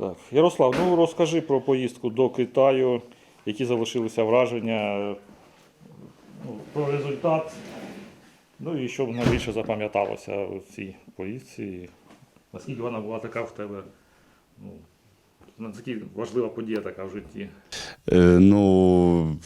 Так, Ярослав, ну розкажи про поїздку до Китаю, які залишилися враження, ну, про результат. Ну і що найбільше запам'яталося у цій поїздці. Наскільки вона була така в тебе? Ну, наскільки важлива подія така в житті. Е, Ну,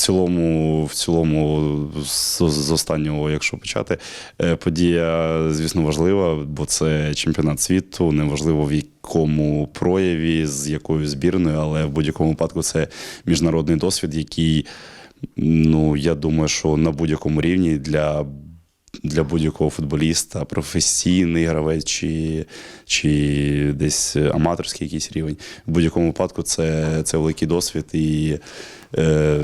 цілому, в цілому, з, з останнього, якщо почати, е, подія, звісно, важлива, бо це чемпіонат світу, неважливо в якому прояві, з якою збірною, але в будь-якому випадку це міжнародний досвід, який, ну, я думаю, що на будь-якому рівні для. Для будь-якого футболіста, професійний гравець чи, чи десь аматорський якийсь рівень. В будь-якому випадку це, це великий досвід. І е,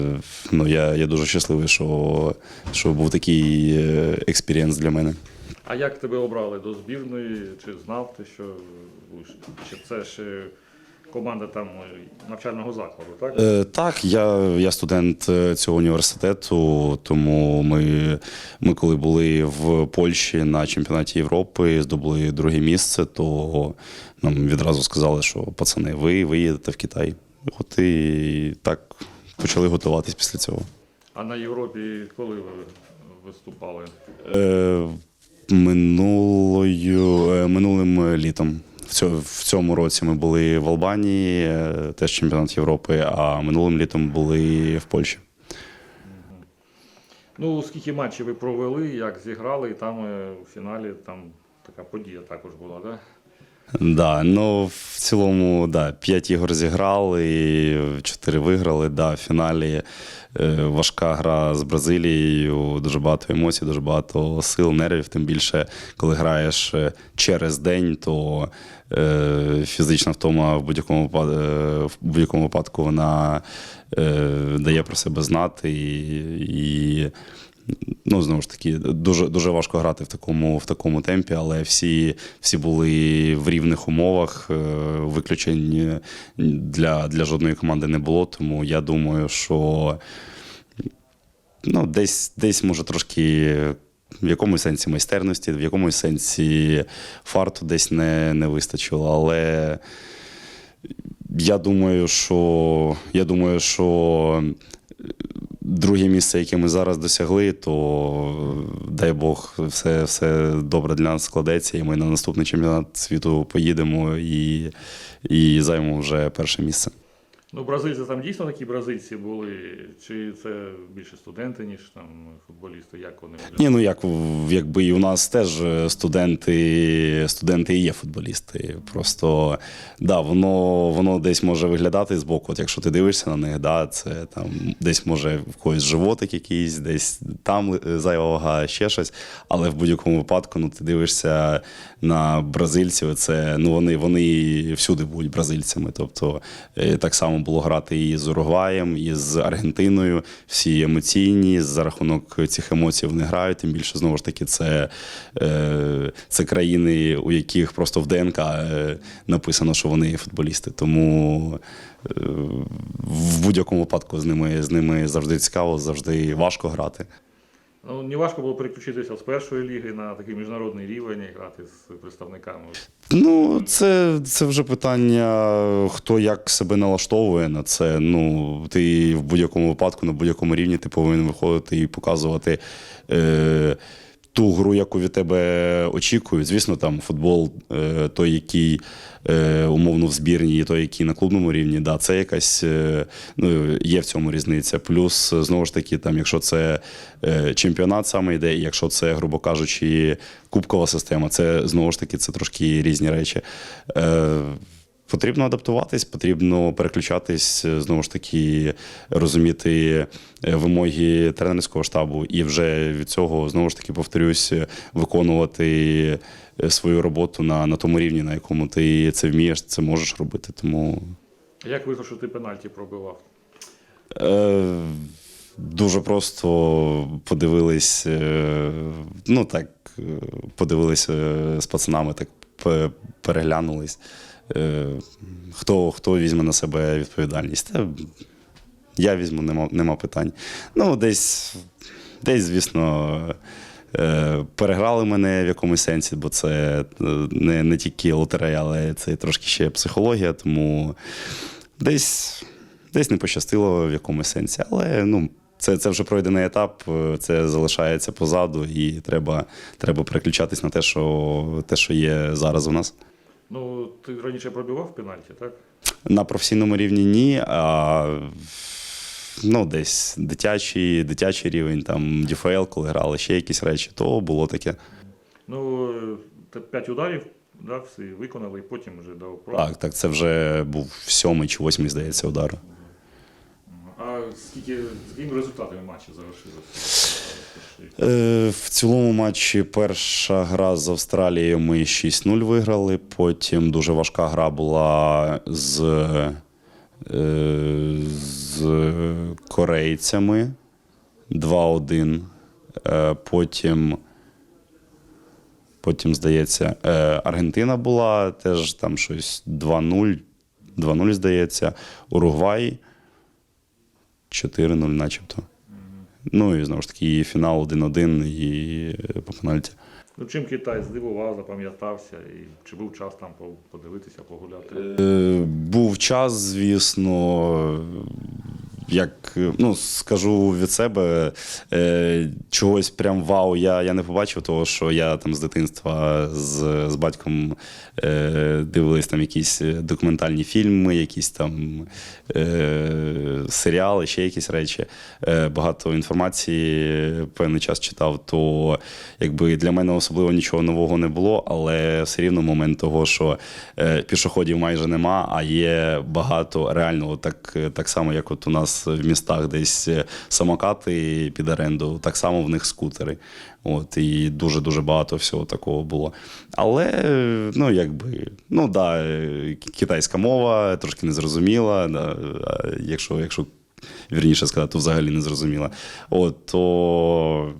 ну, я, я дуже щасливий, що, що був такий е, експірієнс для мене. А як тебе обрали до збірної? Чи знав ти, що? Чи це ще команда там е, навчального закладу, так? Е, так, я, я студент е, цього університету, тому ми, ми коли були в Польщі на чемпіонаті Європи, здобули друге місце, то нам відразу сказали, що пацани, ви, ви їдете в Китай. От і так почали готуватись після цього. А на Європі коли ви виступали? Е, минулою, е, минулим літом. В цьому, році ми були в Албанії, е, теж чемпіонат Європи, а минулим літом були в Польщі. Ну, скільки матчів ви провели, як зіграли, і там е, у фіналі там така подія також була, так? Да, ну в цілому, да, 5 ігор зіграли, 4 виграли. Да, в фіналі е, важка гра з Бразилією, дуже багато емоцій, дуже багато сил, нервів. Тим більше, коли граєш е, через день, то е, фізична втома в будь-якому е, в будь-якому випадку вона е, дає про себе знати і. і Ну, знову ж таки, дуже, дуже важко грати в такому, в такому темпі, але всі, всі були в рівних умовах. е, Виключень для, для жодної команди не було. Тому я думаю, що ну, десь, десь може трошки в якомусь сенсі майстерності, в якомусь сенсі фарту десь не, не вистачило. Але я думаю, що я думаю, що друге місце, яке ми зараз досягли, то дай Бог, все, все добре для нас складеться, і ми на наступний чемпіонат світу поїдемо і, і займемо вже перше місце. Ну, бразильці там дійсно такі бразильці були, чи це більше студенти, ніж там футболісти, як вони? Ні, ну як якби і у нас теж студенти, студенти і є футболісти. Просто да, воно, воно десь може виглядати збоку. От якщо ти дивишся на них, да, це там десь може в когось животик якийсь, десь там е, зайва вага, ще щось. Але в будь-якому випадку ну, ти дивишся на бразильців, це ну вони, вони всюди будуть бразильцями. Тобто е, так само було грати і з Уругваєм, і з Аргентиною. Всі емоційні за рахунок цих емоцій вони грають. Тим більше знову ж таки, це, е, це країни, у яких просто в ДНК е, написано, що вони є футболісти. Тому е, в будь-якому випадку з ними, з ними завжди цікаво, завжди важко грати. Ну, не важко було переключитися з першої ліги на такий міжнародний рівень і грати з представниками. Ну, це, це вже питання, хто як себе налаштовує на це. Ну, ти в будь-якому випадку, на будь-якому рівні ти повинен виходити і показувати. Е, ту гру, яку від тебе очікують. Звісно, там футбол, е, той, який е, умовно в збірні, і той, який на клубному рівні, да, це якась е, ну, є в цьому різниця. Плюс, знову ж таки, там, якщо це чемпіонат саме йде, і якщо це, грубо кажучи, кубкова система, це знову ж таки це трошки різні речі. Потрібно адаптуватись, потрібно переключатись, е, знову ж таки, розуміти е, вимоги тренерського штабу, і вже від цього знову ж таки повторюсь, е, виконувати свою роботу на, на тому рівні, на якому ти це вмієш, це можеш робити. Тому Як вийшло, що ти пенальті пробивав? е, дуже просто подивились, ну так, подивились е, з пацанами, так переглянулись. Е, хто, хто візьме на себе відповідальність? Та я візьму, нема, нема питань. Ну, десь, десь звісно, Е, Переграли мене в якомусь сенсі, бо це е, не, не тільки лотерея, але це трошки ще психологія, тому десь, десь не пощастило в якомусь сенсі. Але ну, це, це вже пройдений етап, це залишається позаду, і треба, треба переключатись на те, що, те, що є зараз у нас. Ну, ти раніше пробивав пенальті, так? На професійному рівні ні, а ну, десь дитячий, дитячий рівень, там ДФЛ, коли грали ще якісь речі, то було таке. Ну, те- п'ять ударів, да, всі виконали, і потім вже дав право. Так, так, це вже був сьомий чи восьмий, здається, удар. А скільки, з якими результатами матчі завершилися? Е, В цілому матчі перша гра з Австралією ми 6-0 виграли. Потім дуже важка гра була з, е, з корейцями 2-1. Е, Потім, потім, здається, Аргентина була теж там щось 2-0, 2-0, здається. Уругвай 4-0, начебто. Ну і знову ж таки, і фінал 1-1 і е, по пенальті. Ну, чим Китай здивував, запам'ятався, і чи був час там подивитися, погуляти? Е, Був час, звісно. Як е, ну, скажу від себе, е, чогось прям вау, я, я не побачив, того що я там з дитинства з, з батьком е, дивились там якісь документальні фільми, якісь там е, серіали, ще якісь речі. Е, багато інформації певний час читав, то якби для мене особливо нічого нового не було, але все рівно момент того, що е, пішоходів майже нема, а є багато реально, так, так само, як от у нас в містах десь е, самокати під оренду, так само в них скутери. От, і дуже-дуже багато всього такого було. Але, е, ну, якби, ну да, е, китайська мова трошки незрозуміла. Да, якщо, якщо вірніше сказати, то взагалі не зрозуміла. От, то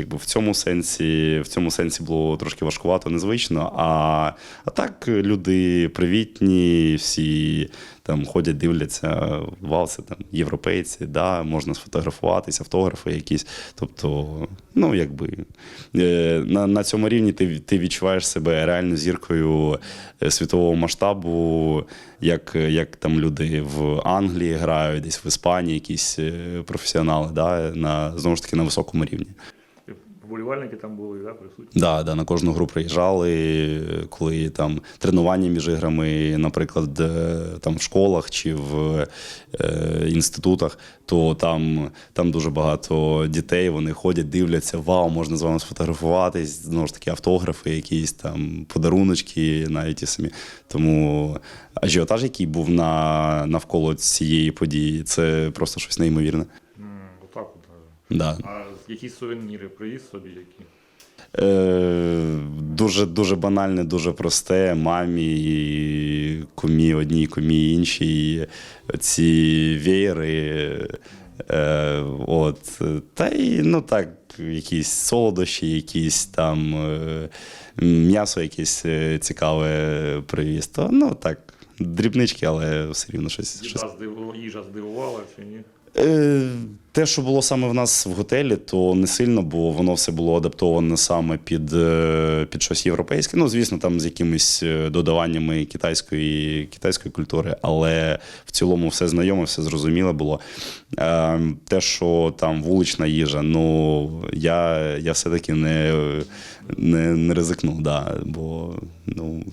якби в цьому сенсі, в цьому сенсі було трошки важкувато, незвично. А, а так люди привітні, всі там ходять, дивляться, вау, це там європейці, да, можна сфотографуватися, автографи якісь. Тобто, ну якби е, на, на цьому рівні ти, ти відчуваєш себе реально зіркою е, світового масштабу, як, як там люди в Англії грають, десь в Іспанії якісь е, професіонали, да, на, знову ж таки на високому рівні. Вболівальники там були, да, присутні? Да, да, на кожну гру приїжджали, коли там тренування між іграми, наприклад, е, там в школах чи в е, інститутах, то там, там дуже багато дітей, вони ходять, дивляться, вау, можна з вами сфотографуватись, знову ж таки, автографи, якісь там подаруночки, навіть ті самі. Тому ажіотаж, який був на, навколо цієї події, це просто щось неймовірне. М, Отак от. Да. А якісь сувеніри привіз собі, які? Е, дуже дуже банальне, дуже просте. Мамі, і кумі одній, кумі іншій. Ці веєри. Е, от. Та й ну так, якісь солодощі, якісь там е, м'ясо якесь е, цікаве привіз. То, ну так, дрібнички, але все рівно щось. щось їжа здивувала чи ні? Е, Те, що було саме в нас в готелі, то не сильно, бо воно все було адаптоване саме під, е, під щось європейське. Ну, звісно, там з якимись е, додаваннями китайської, китайської культури, але в цілому все знайоме, все зрозуміле було. Те, що там вулична їжа, ну я, я все-таки не, не, не ризикнув, да, бо ну,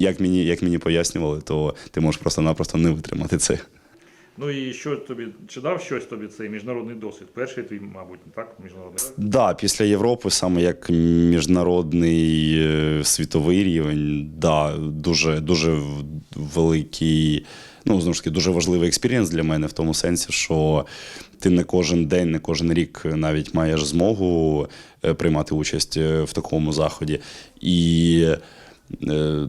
як мені, як мені пояснювали, то ти можеш просто-напросто не витримати це. Ну і що тобі, чи дав щось тобі цей міжнародний досвід? Перший твій, мабуть, так, міжнародний. Да, після Європи, саме як міжнародний е, світовий рівень, да, дуже, дуже великий, ну, знову ж таки, дуже важливий експірієнс для мене в тому сенсі, що ти не кожен день, не кожен рік навіть маєш змогу е, приймати участь е, в такому заході. І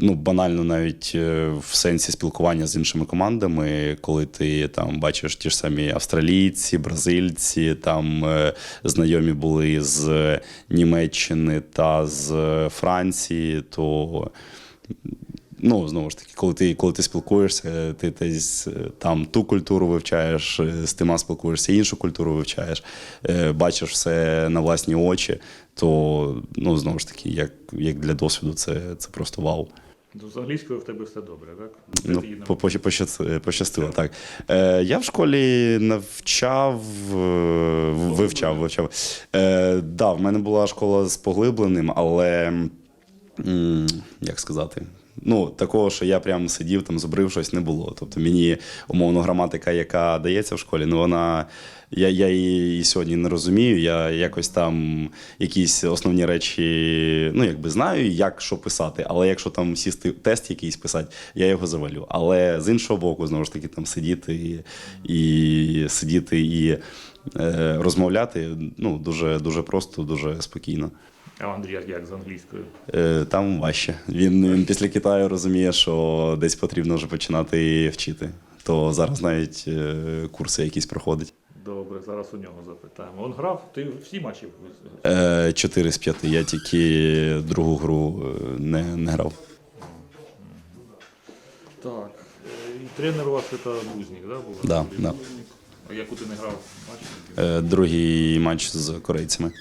ну, банально навіть е, в сенсі спілкування з іншими командами, коли ти там бачиш ті ж самі австралійці, бразильці, там е, знайомі були з Німеччини та з Франції, то ну, знову ж таки, коли ти, коли ти спілкуєшся, ти десь е, там ту культуру вивчаєш, е, з тима спілкуєшся, іншу культуру вивчаєш, е, бачиш все на власні очі, то ну, знову ж таки, як, як для досвіду, це, це просто вау. Ну, З англійською в тебе все добре, так? Ну, Ти по- по- пощас- пощастило, так. Е, я в школі навчав, е, вивчав, вивчав. Е, да, в мене була школа з поглибленим, але як сказати. Ну, такого, що я прям сидів, там зубрив щось, не було. Тобто мені умовно граматика, яка дається в школі, ну вона. Я, я її сьогодні не розумію. Я якось там якісь основні речі, ну якби знаю, як що писати. Але якщо там сісти тест якийсь писати, я його завалю. Але з іншого боку, знову ж таки, там сидіти і, і сидіти і е, розмовляти ну, дуже, дуже просто, дуже спокійно. А Андрій як з англійською? Е, Там важче. Він, він після Китаю розуміє, що десь потрібно вже починати вчити. То зараз навіть е, курси якісь проходить. Добре, зараз у нього запитаємо. Он грав, ти всі матчі Е, Чотири з п'яти. Я тільки другу гру е, не, не грав. Так. е, І тренер у вас це Бузнік, да, був? Да, да. А яку ти не грав матч? Е, Другий матч з корейцями.